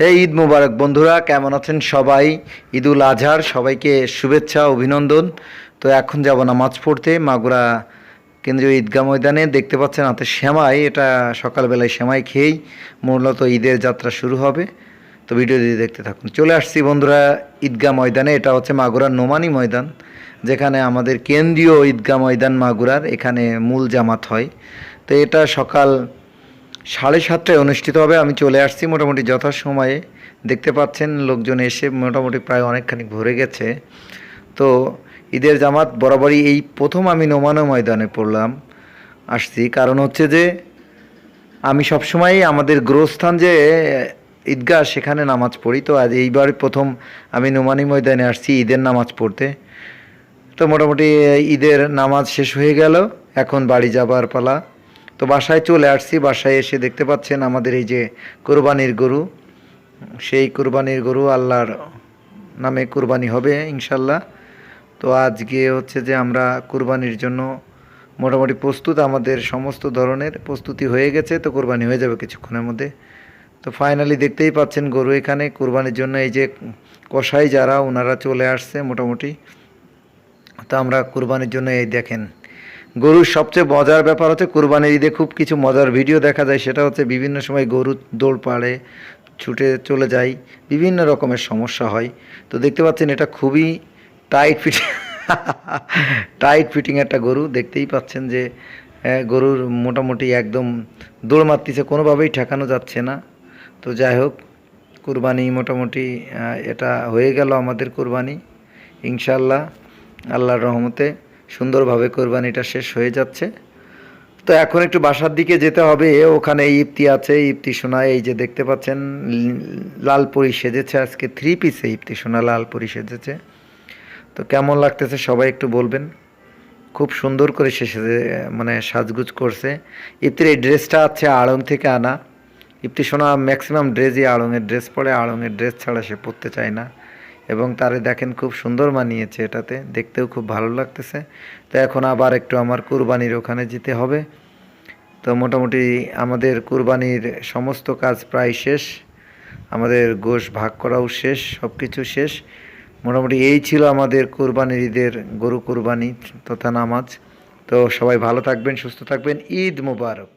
হে ঈদ মুবারক বন্ধুরা, কেমন আছেন সবাই? ঈদুল আজহার, সবাইকে শুভেচ্ছা, অভিনন্দন। তো এখন যাব নামাজ পড়তে, মাগুরা কেন্দ্রীয় ঈদগাহ ময়দানে। দেখতে পাচ্ছেন হাতে শ্যামাই এটা সকালবেলায় শ্যামাই খেয়েই মূলত ঈদের যাত্রা শুরু হবে। তো ভিডিও দিয়ে দেখতে থাকুন। চলে আসছি বন্ধুরা ঈদগাহ ময়দানে, এটা হচ্ছে মাগুরার নোমানি ময়দান, যেখানে আমাদের কেন্দ্রীয় ঈদগাহ ময়দান মাগুরার, এখানে মূল জামাত হয়। তো এটা সকাল সাড়ে সাতটায় অনুষ্ঠিত হবে। আমি চলে আসছি মোটামুটি যথাসময়ে। দেখতে পাচ্ছেন, লোকজন এসে মোটামুটি প্রায় অনেকখানি ভরে গেছে। তো ঈদের জামাত বরাবরই এই প্রথম আমি নোমানো ময়দানে পড়লাম, আসছি। কারণ হচ্ছে যে, আমি সবসময় আমাদের গ্রহস্থান যে, ঈদগাহ, সেখানে নামাজ পড়ি। তো আজ এইবার প্রথম আমি নোমানি ময়দানে আসছি ঈদের নামাজ পড়তে। তো মোটামুটি ঈদের নামাজ শেষ হয়ে গেল। এখন বাড়ি যাবার পালা। তো বাসায় চলে আসছি, বাসায় এসে দেখতে পাচ্ছেন আমাদের এই যে কোরবানির গরু। সেই কোরবানির গরু আল্লাহর নামে কোরবানি হবে ইনশাল্লাহ তো আজকে হচ্ছে যে আমরা কোরবানির জন্য মোটামুটি প্রস্তুত, আমাদের সমস্ত ধরনের প্রস্তুতি হয়ে গেছে, তো কোরবানি হয়ে যাবে কিছুক্ষণের মধ্যে। তো ফাইনালি দেখতেই পাচ্ছেন গরু এখানে কোরবানির জন্য এই যে কসাই যারা, ওনারা চলে আসছে মোটামুটি। তো আমরা কুরবানির জন্য এই দেখেন গরুর সবচেয়ে মজার ব্যাপার হচ্ছে কুরবানির ঈদে খুব কিছু মজার ভিডিও দেখা যায়। সেটা হচ্ছে বিভিন্ন সময় গরু দৌড় পাড়ে, ছুটে চলে যায় বিভিন্ন রকমের সমস্যা হয়। তো দেখতে পাচ্ছেন এটা খুবই টাইট ফিটিং টাইট ফিটিং একটা গরু। দেখতেই পাচ্ছেন যে গরুর মোটামুটি একদম দৌড় মারতেছে, কোনোভাবেই ঠেকানো যাচ্ছে না। তো যাই হোক, কুরবানি মোটামুটি এটা হয়ে গেল আমাদের কুরবানি ইনশাল্লাহ আল্লাহর রহমতে। সুন্দরভাবে কোরবানিটা শেষ হয়ে যাচ্ছে। তো এখন একটু বাসার দিকে যেতে হবে। ওখানে ইফতি আছে, ইফতি সোনা, এই যে দেখতে পাচ্ছেন ল- লালপুরি সেজেছে আজকে থ্রি পিসে ইফতি সোনা লাল লালপুরি সেজেছে। তো কেমন লাগতেছে সবাই একটু বলবেন। খুব সুন্দর করে সে সেজে মানে সাজগুজ করছে। ইফতির এই ড্রেসটা আছে আড়ং থেকে আনা। ইফতি সোনা ম্যাক্সিমাম ড্রেসই আড়ংয়ের ড্রেস পরে আড়ংয়ের ড্রেস ছাড়া সে পরতে চায় না। এবং তারে দেখেন খুব সুন্দর মানিয়েছে এটাতে। দেখতেও খুব ভালো লাগতেছে। তো এখন আবার একটু আমার কুরবানির ওখানে যেতে হবে। তো মোটামুটি আমাদের কুরবানির সমস্ত কাজ প্রায় শেষ। আমাদের গোশ ভাগ করাও শেষ সব কিছু শেষ। মোটামুটি এই ছিল আমাদের কুরবানির ঈদের গরু কুরবানি তথা নামাজ। তো সবাই ভালো থাকবেন, সুস্থ থাকবেন। ঈদ মুবারক।